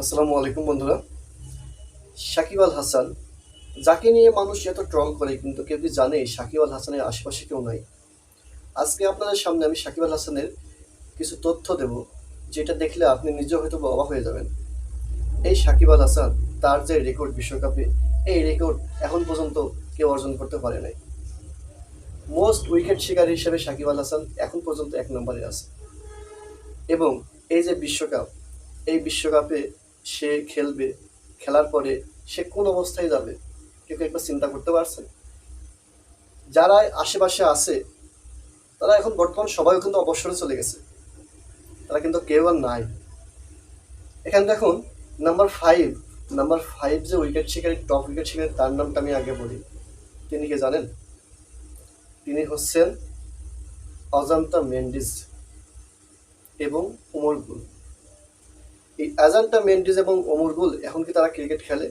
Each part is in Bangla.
আসসালামু আলাইকুম বন্ধুরা। সাকিব আল হাসান, যাকে নিয়ে মানুষ এত ট্রল করে কিন্তু কেউ কি জানে সাকিব আল হাসানের আশেপাশে কেউ নাই? আজকে আপনাদের সামনে আমি সাকিব আল হাসানের কিছু তথ্য দেব, যেটা দেখলে আপনি নিজে হয়তো বা অবাক হয়ে যাবেন। এই সাকিব আল হাসান, তার যে রেকর্ড বিশ্বকাপে এই রেকর্ড এখন পর্যন্ত কেউ অর্জন করতে পারে নাই। মোস্ট উইকেট শিকারী হিসেবে সাকিব আল হাসান এখন পর্যন্ত এক নম্বরে আছে। এবং এই যে বিশ্বকাপ, এই বিশ্বকাপে সে খেলবে, খেলার পরে সে কোন অবস্থায় যাবে, কেউ একবার চিন্তা করতে পারছে যারা আশেপাশে আছে, তারা এখন বর্তমান সবাই কিন্তু অবসরে চলে গেছে। তারা কিন্তু কেউ আর নাই। এখানে দেখুন নাম্বার ফাইভ নাম্বার ফাইভ যে উইকেট শিকারী টপ উইকেট শিকারী তার নামটা আমি আগে বলি। তিনি কে জানেন? তিনি হচ্ছেন অজান্তা মেন্ডিস এবং উমর গুল। এই অ্যাজান্টা মেন্ডিস এবং ওমর গুল এখন কি তারা ক্রিকেট খেলে?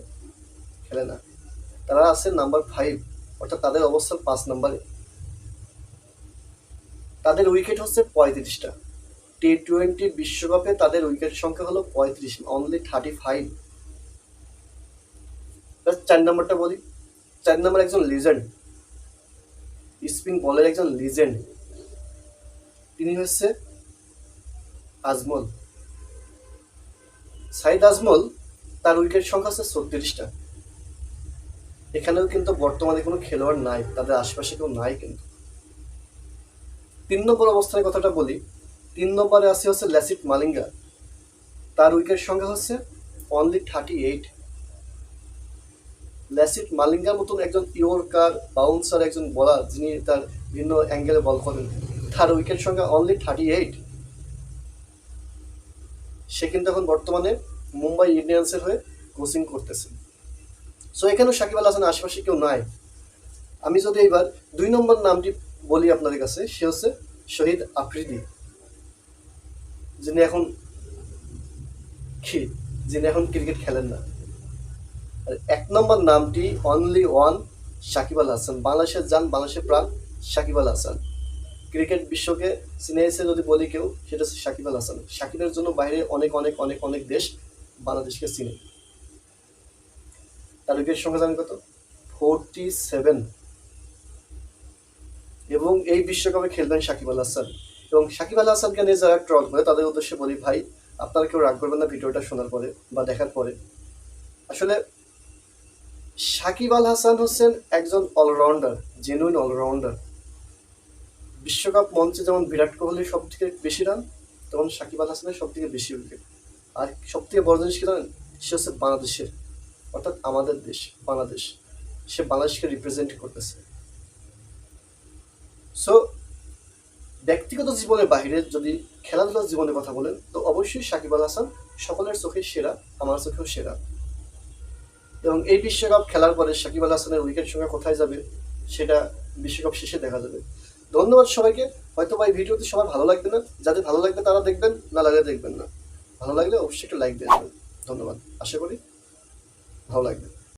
খেলে না। তারা আছে নাম্বার ফাইভ অর্থাৎ তাদের অবস্থান পাঁচ নাম্বারে তাদের উইকেট হচ্ছে পঁয়ত্রিশটা। টি টোয়েন্টি বিশ্বকাপে তাদের উইকেট সংখ্যা হলো পঁয়ত্রিশ অনলি থার্টি ফাইভ চার নাম্বারটা বলি। চার নাম্বার একজন লিজেন্ড স্পিন বলের একজন লিজেন্ড তিনি হচ্ছে আজমল। সাইদ আজমল, তার উইকেট সংখ্যা আছে ছত্রিশটা এখানেও কিন্তু বর্তমানে কোনো খেলোয়াড় নাই, তাদের আশেপাশে কেউ নাই কিন্তু। তিন নম্বর অবস্থানের কথাটা বলি, তিন নম্বরে আছে হচ্ছে ল্যাসিট মালিঙ্গা। তার উইকেট সংখ্যা হচ্ছে অনলি থার্টি এইট ল্যাসিট মালিঙ্গার মতন একজন ইয়র্কার বাউন্সার একজন বলার যিনি তার ভিন্ন অ্যাঙ্গেলে বল করেন, তার উইকেট সংখ্যা অনলি থার্টি এইট সে কিন্তু এখন বর্তমানে মুম্বাই ইন্ডিয়ান্সের হয়ে কোচিং করতেছে। সো এখানেও সাকিব আল হাসানের আশেপাশে কেউ নাই। আমি যদি এইবার দুই নম্বর নামটি বলি আপনাদের কাছে, সে হচ্ছে শহীদ আফ্রিদি, যিনি এখন যিনি এখন ক্রিকেট খেলেন না। আর এক নম্বর নামটি অনলি ওয়ান সাকিব আল হাসান, বাংলাদেশের যান বাংলাদেশের প্রাণ সাকিব আল হাসান। ক্রিকেট বিশ্বকে চিনিয়েছে যদি বলি কেউ, সেটা হচ্ছে সাকিব আল হাসান। সাকিবের জন্য বাইরে অনেক অনেক অনেক অনেক দেশ বাংলাদেশকে চিনে। উইকেট সংখ্যা জানেন কত? ফোরটি সেভেন এবং এই বিশ্বকাপে খেলবেন সাকিব আল হাসান। এবং সাকিব আল হাসানকে নিয়ে যারা ট্রল করে, তাদের উদ্দেশ্যে বলি, ভাই, আপনারা কেউ রাগ করবেন না ভিডিওটা শোনার পরে বা দেখার পরে। আসলে সাকিব আল হাসান হচ্ছেন একজন অলরাউন্ডার জেনুইন অলরাউন্ডার বিশ্বকাপ মঞ্চে যেমন বিরাট কোহলির সব থেকে বেশি রান তখন সাকিব আল হাসানের সব থেকে বেশি উইকেট আর সব থেকে বড় জিনিস কি জানেন? সে হচ্ছে বাংলাদেশের, অর্থাৎ আমাদের দেশ, বাংলাদেশ। সে বাংলাদেশকে রিপ্রেজেন্ট করতেছে। সো ব্যক্তিগত জীবনের বাইরে যদি খেলাধুলার জীবনের কথা বলেন, তো অবশ্যই সাকিব আল হাসান সকলের চোখে সেরা, আমার চোখেও সেরা। এবং এই বিশ্বকাপ খেলার পরে সাকিব আল হাসানের উইকেট সংখ্যা কোথায় যাবে, সেটা বিশ্বকাপ শেষে দেখা যাবে। ধন্যবাদ সবাইকে। হয়তো বা এই ভিডিওতে সবার ভালো লাগবে না। যাদের ভালো লাগবে তারা দেখবেন, না লাগলে দেখবেন না। ভালো লাগলে অবশ্যই একটা লাইক দিয়ে দেবেন ধন্যবাদ। আশা করি ভালো লাগবে।